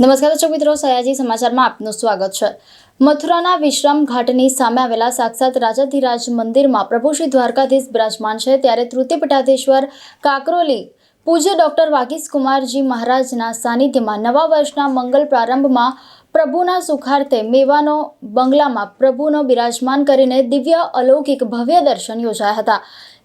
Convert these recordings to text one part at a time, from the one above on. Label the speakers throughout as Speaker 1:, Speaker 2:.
Speaker 1: નમસ્કાર દર્શક મિત્રો, સયાજી સમાચારમાં આપનું સ્વાગત છે. મથુરાના વિશ્રામ ઘાટની સામે આવેલા સાક્ષાત રાજાધિરાજ મંદિરમાં પ્રભુ શ્રી દ્વારકાધીશ બિરાજમાન છે, ત્યારે તૃતીય પીઠાધીશ્વર કાકરોલી પૂજ્ય ડોક્ટર વાગીશ કુમારજી મહારાજના સાનિધ્યમાં નવા વર્ષના મંગલ પ્રારંભમાં પ્રભુના સુખાર્થે મેવાનો બંગલામાં પ્રભુનો બિરાજમાન કરીને દિવ્ય અલૌકિક ભવ્ય દર્શન યોજાયા હતા.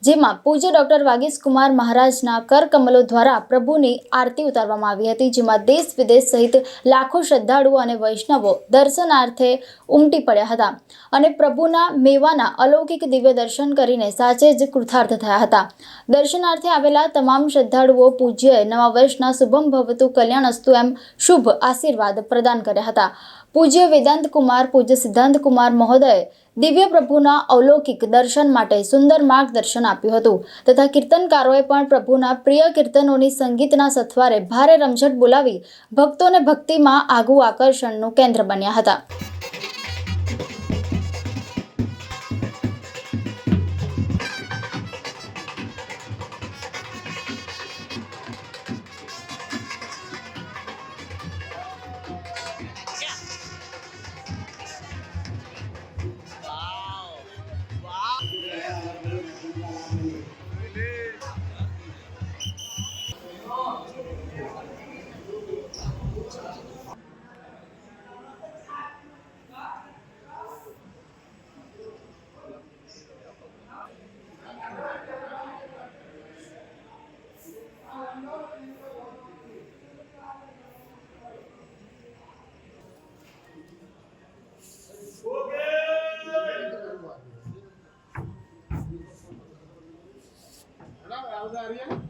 Speaker 1: જેમાં પૂજ્ય ડોક્ટર વાગીસ કુમાર મહારાજના કરકમલો દ્વારા પ્રભુની આરતી ઉતારવામાં આવી હતી, જેમાં દેશ વિદેશ સહિત લાખો શ્રદ્ધાળુઓ અને વૈષ્ણવો દર્શનાર્થે ઉમટી પડ્યા હતા અને પ્રભુના મેવાના અલૌકિક દિવ્ય દર્શન કરીને સાચે જ કૃતાર્થ થયા હતા. દર્શનાર્થે આવેલા તમામ શ્રદ્ધાળુઓ પૂજ્યએ નવા વર્ષના શુભમ ભવતું કલ્યાણ અસ્તુ એમ શુભ આશીર્વાદ પ્રદાન કર્યા હતા. પૂજ્ય વેદાંત કુમાર, પૂજ્ય સિદ્ધાંત કુમાર મહોદયે દિવ્ય પ્રભુના અવલૌકિક દર્શન માટે સુંદર માર્ગદર્શન આપ્યું હતું. તથા કીર્તનકારોએ પણ પ્રભુના પ્રિય કીર્તનોની સંગીતના સથવારે ભારે રમઝટ બોલાવી ભક્તોને ભક્તિમાં આગવું આકર્ષણનું કેન્દ્ર બન્યા હતા. आवाज आ रही है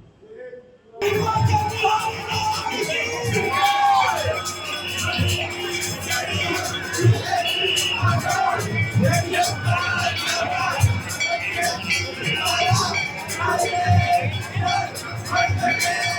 Speaker 1: Hey!